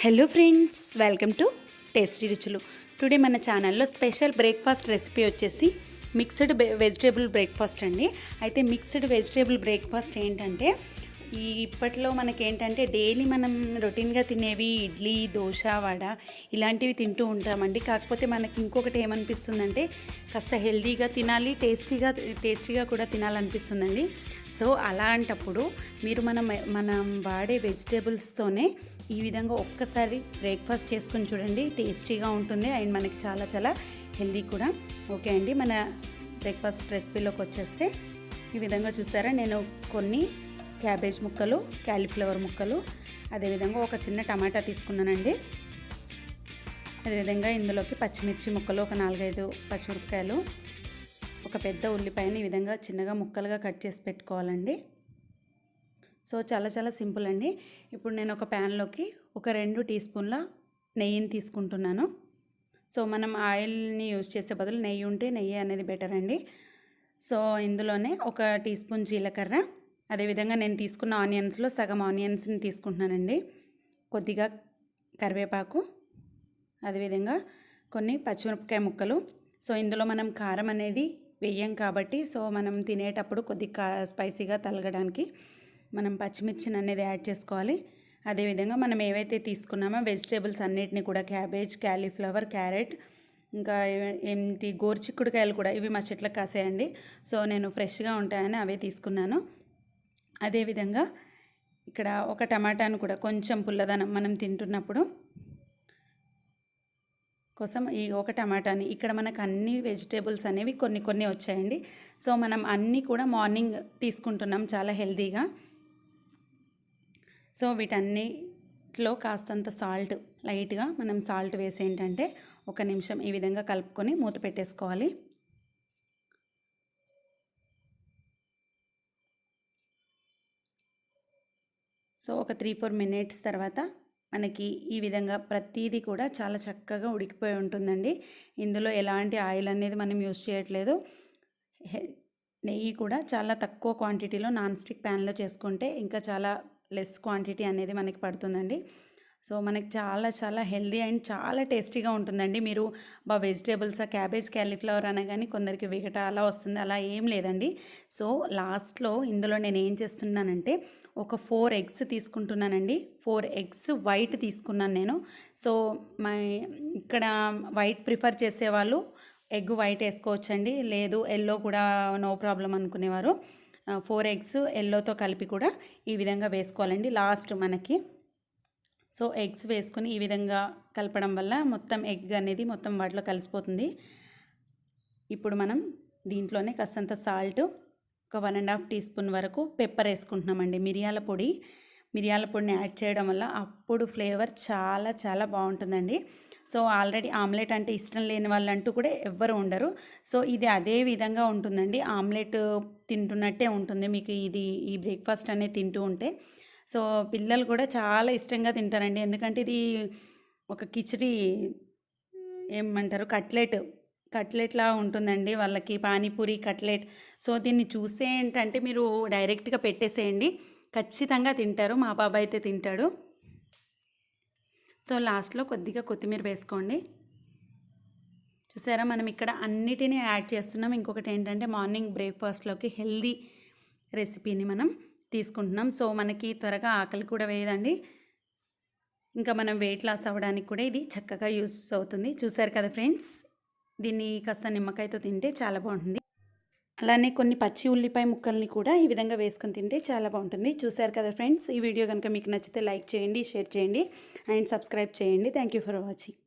Hello friends welcome to tasty రుచులు today మన ఛానల్లో స్పెషల్ బ్రేక్ఫాస్ట్ రెసిపీ వచ్చేసి మిక్స్డ్ వెజిటేబుల్ బ్రేక్ఫాస్ట్ అండి. అయితే మిక్స్డ్ వెజిటేబుల్ బ్రేక్ఫాస్ట్ ఏంటంటే ఈ ఇప్పట్లో మనకేంటంటే డైలీ మనం రొటీన్గా తినేవి ఇడ్లీ దోశ వడ ఇలాంటివి తింటూ ఉంటామండి. కాకపోతే మనకి ఇంకొకటి ఏమనిపిస్తుందంటే కాస్త హెల్తీగా తినాలి టేస్టీగా టేస్టీగా కూడా తినాలనిపిస్తుందండి. సో అలాంటప్పుడు మీరు మనం మనం వాడే వెజిటేబుల్స్తోనే ఈ విధంగా ఒక్కసారి బ్రేక్ఫాస్ట్ చేసుకొని చూడండి. టేస్టీగా ఉంటుంది. అండ్ మనకి చాలా చాలా హెల్దీ కూడా. ఓకే అండి. మన బ్రేక్ఫాస్ట్ రెసిపీలోకి వచ్చేస్తే ఈ విధంగా చూసారా? నేను కొన్ని క్యాబేజ్ ముక్కలు క్యాలీఫ్లవర్ ముక్కలు అదేవిధంగా ఒక చిన్న టమాటా తీసుకున్నానండి. అదేవిధంగా ఇందులోకి పచ్చిమిర్చి ముక్కలు ఒక నాలుగైదు పచ్చిమిరపకాయలు ఒక పెద్ద ఉల్లిపాయని ఈ విధంగా చిన్నగా ముక్కలుగా కట్ చేసి పెట్టుకోవాలండి. సో చాలా చాలా సింపుల్ అండి. ఇప్పుడు నేను ఒక ప్యాన్లోకి ఒక రెండు టీ స్పూన్ల నెయ్యిని తీసుకుంటున్నాను. సో మనం ఆయిల్ని యూజ్ చేసే బదులు నెయ్యి ఉంటే నెయ్యి అనేది బెటర్ అండి. సో ఇందులోనే ఒక టీ స్పూన్ జీలకర్ర అదేవిధంగా నేను తీసుకున్న ఆనియన్స్లో సగం ఆనియన్స్ని తీసుకుంటున్నానండి. కొద్దిగా కరివేపాకు అదేవిధంగా కొన్ని పచ్చిమిరపకాయ ముక్కలు. సో ఇందులో మనం కారం అనేది వేయం కాబట్టి సో మనం తినేటప్పుడు కొద్దిగా స్పైసీగా తలగడానికి మనం పచ్చిమిర్చిని అనేది యాడ్ చేసుకోవాలి. అదేవిధంగా మనం ఏవైతే తీసుకున్నామో వెజిటేబుల్స్ అన్నిటిని కూడా క్యాబేజ్ క్యాలీఫ్లవర్ క్యారెట్ ఇంకా ఏంటి గోరుచిక్కుడుకాయలు కూడా ఇవి మా చెట్లకు కాసేయండి. సో నేను ఫ్రెష్గా ఉంటాయని అవే తీసుకున్నాను. అదేవిధంగా ఇక్కడ ఒక టమాటాను కూడా కొంచెం పుల్లదనం మనం తింటున్నప్పుడు కోసం ఈ ఒక టమాటాని ఇక్కడ మనకు అన్ని వెజిటేబుల్స్ అనేవి కొన్ని కొన్ని వచ్చాయండి. సో మనం అన్నీ కూడా మార్నింగ్ తీసుకుంటున్నాం చాలా హెల్తీగా. సో వీటన్నిటిలో కాస్తంత సాల్ట్ లైట్గా మనం సాల్ట్ వేసి ఏంటంటే ఒక నిమిషం ఈ విధంగా కలుపుకొని మూత పెట్టేసుకోవాలి. సో ఒక త్రీ ఫోర్ మినిట్స్ తర్వాత మనకి ఈ విధంగా ప్రతీది కూడా చాలా చక్కగా ఉడికిపోయి ఉంటుందండి. ఇందులో ఎలాంటి ఆయిల్ అనేది మనం యూజ్ చేయట్లేదు. నెయ్యి కూడా చాలా తక్కువ క్వాంటిటీలో నాన్ స్టిక్ ప్యాన్లో చేసుకుంటే ఇంకా చాలా లెస్ క్వాంటిటీ అనేది మనకి పడుతుందండి. సో మనకి చాలా చాలా హెల్దీ అండ్ చాలా టేస్టీగా ఉంటుందండి. మీరు బా వెజిటేబుల్స్ క్యాబేజ్ క్యాలీఫ్లవర్ అనగానే కొందరికి విగట అలా వస్తుంది అలా ఏం లేదండి. సో లాస్ట్లో ఇందులో నేను ఏం చేస్తున్నానంటే ఒక ఫోర్ ఎగ్స్ తీసుకుంటున్నానండి. ఫోర్ ఎగ్స్ వైట్ తీసుకున్నాను నేను. సో మా ఇక్కడ వైట్ ప్రిఫర్ చేసేవాళ్ళు ఎగ్ వైట్ వేసుకోవచ్చండి. లేదు ఎల్లో కూడా నో ప్రాబ్లం అనుకునేవారు. ఫోర్ ఎగ్స్ ఎల్లోతో కలిపి కూడా ఈ విధంగా వేసుకోవాలండి. లాస్ట్ మనకి. సో ఎగ్స్ వేసుకొని ఈ విధంగా కలపడం వల్ల మొత్తం ఎగ్ అనేది మొత్తం వాటిలో కలిసిపోతుంది. ఇప్పుడు మనం దీంట్లోనే కాస్తంత సాల్ట్ ఒక one and half teaspoon వరకు పెప్పర్ వేసుకుంటున్నామండి. మిరియాల పొడి. మిరియాల పొడిని యాడ్ చేయడం వల్ల అప్పుడు ఫ్లేవర్ చాలా చాలా బాగుంటుందండి. సో ఆల్రెడీ ఆమ్లెట్ అంటే ఇష్టం లేని వాళ్ళంటూ కూడా ఎవ్వరు ఉండరు. సో ఇది అదే విధంగా ఉంటుందండి. ఆమ్లెట్ తింటున్నట్టే ఉంటుంది. మీకు ఇది ఈ బ్రేక్ఫాస్ట్ అనేది తింటూ ఉంటే. సో పిల్లలు కూడా చాలా ఇష్టంగా తింటారండి. ఎందుకంటే ఇది ఒక కిచడీ ఏమంటారు కట్లెట్ కట్లెట్లా ఉంటుందండి వాళ్ళకి. పానీపూరి కట్లెట్. సో దీన్ని చూస్తే ఏంటంటే మీరు డైరెక్ట్గా పెట్టేసేయండి. ఖచ్చితంగా తింటారు. మా బాబాయ్ అయితే తింటాడు. సో లాస్ట్లో కొద్దిగా కొత్తిమీర వేసుకోండి. చూసారా మనం ఇక్కడ అన్నిటినీ యాడ్ చేస్తున్నాం. ఇంకొకటి ఏంటంటే మార్నింగ్ బ్రేక్ఫాస్ట్లోకి హెల్దీ రెసిపీని మనం తీసుకుంటున్నాం. సో మనకి త్వరగా ఆకలి కూడా వేయదండి. ఇంకా మనం వెయిట్ లాస్ అవ్వడానికి కూడా ఇది చక్కగా యూస్ అవుతుంది. చూసారు కదా ఫ్రెండ్స్? దీన్ని కాస్త నిమ్మకాయతో తింటే చాలా బాగుంటుంది. అలానే కొన్ని పచ్చి ఉల్లిపాయ ముక్కల్ని కూడా ఈ విధంగా వేసుకొని తింటే చాలా బాగుంటుంది. చూసారు కదా ఫ్రెండ్స్? ఈ వీడియో కనుక మీకు నచ్చితే లైక్ చేయండి షేర్ చేయండి అండ్ సబ్స్క్రైబ్ చేయండి. Thank you for watching.